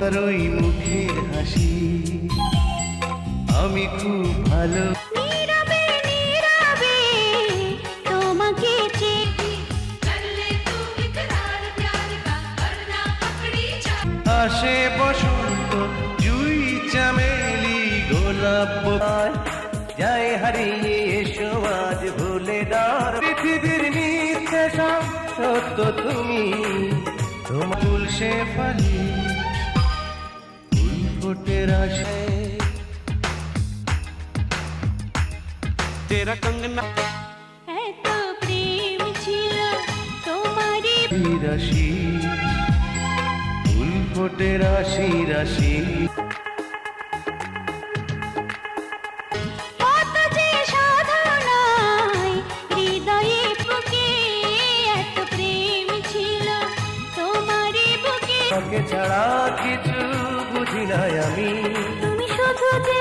তার ওই মুখের হাসি। আমি খুব ভালো আসে বসন্ত জুই চামেলি গোলাপ যায় হারিয়ে সমাজ ভুলে দার পৃথিবীর নিচে সত্য তুমি। তোমার ফালি। ভোটের আশায় তেরা কঙ্গনা এত প্রেম ছিল তোমারই রাশি ফুল ফোটে রাশি রাশি ছাড়া কিছু বুঝি না আমি। তুমি শুধু যে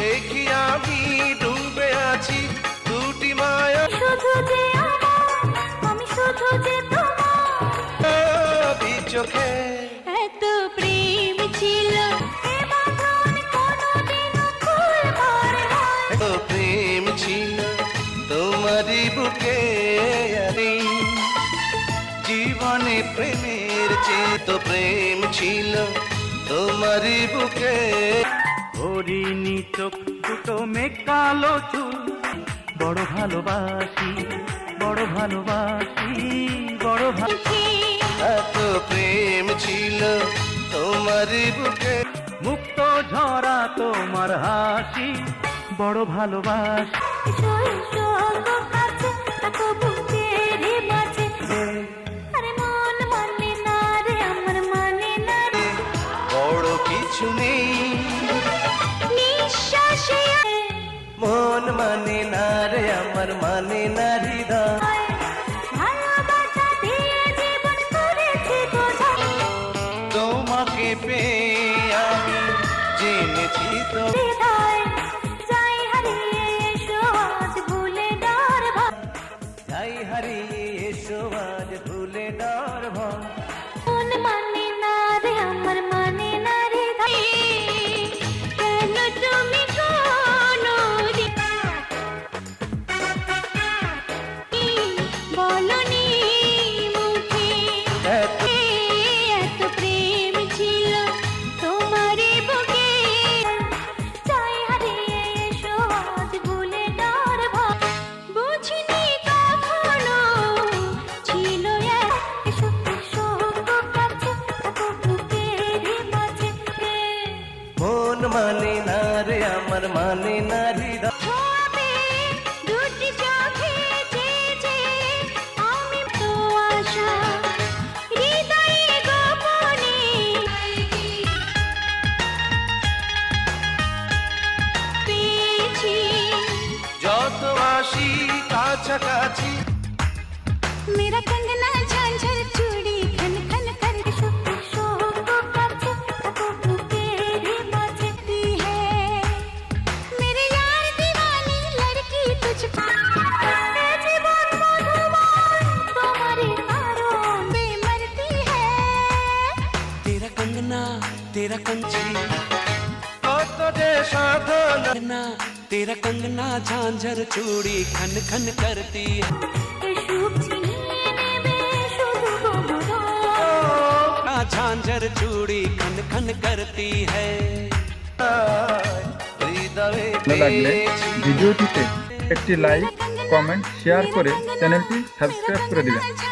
দেখি আমি ডুবে আছি দুটি মায়া। শুধু যে আমি শুধু যে তোমার। চোখে। এত প্রেম ছিল প্রেম ছিল তোমারই বুকে জীবনে প্রেমের চেয়ে তো প্রেম ছিল তোমারই বুকে। হরিণী চোখ দুটো মেঘ কালো চুল। বড় ভালোবাসি বড় ভালোবাসি বড় ভালো এত প্রেম ছিল তোমারই বুকে। মুক্ত ঝরা তোমার হাসি বড় ভালোবাসি। কিছু নেই। নিঃশ্বাসে মন মানে না রে আমার মানে না হৃদয়। তোমাকে পেয়ে আমি জেনেছি তো। হারিয়ে এসো আজ ভুলে ডর ভয়। মন না রে আমার মানে না হৃদয় ছোঁয়াবে দুটি চোখে तेरा कंगना तेरा कंची কত যে সাধনা कंगना तेरा कंगना झांझर चूड़ी खन खन करती है ए शुभ चिन्ह में शुभ बोलो ना झांझर चूड़ी खन खन करती है হৃদয়ে ভালো লাগলে পেয়েছি ভিডিওটিতে একটি লাইক কমেন্ট শেয়ার করে চ্যানেলটি সাবস্ক্রাইব করে দেবেন।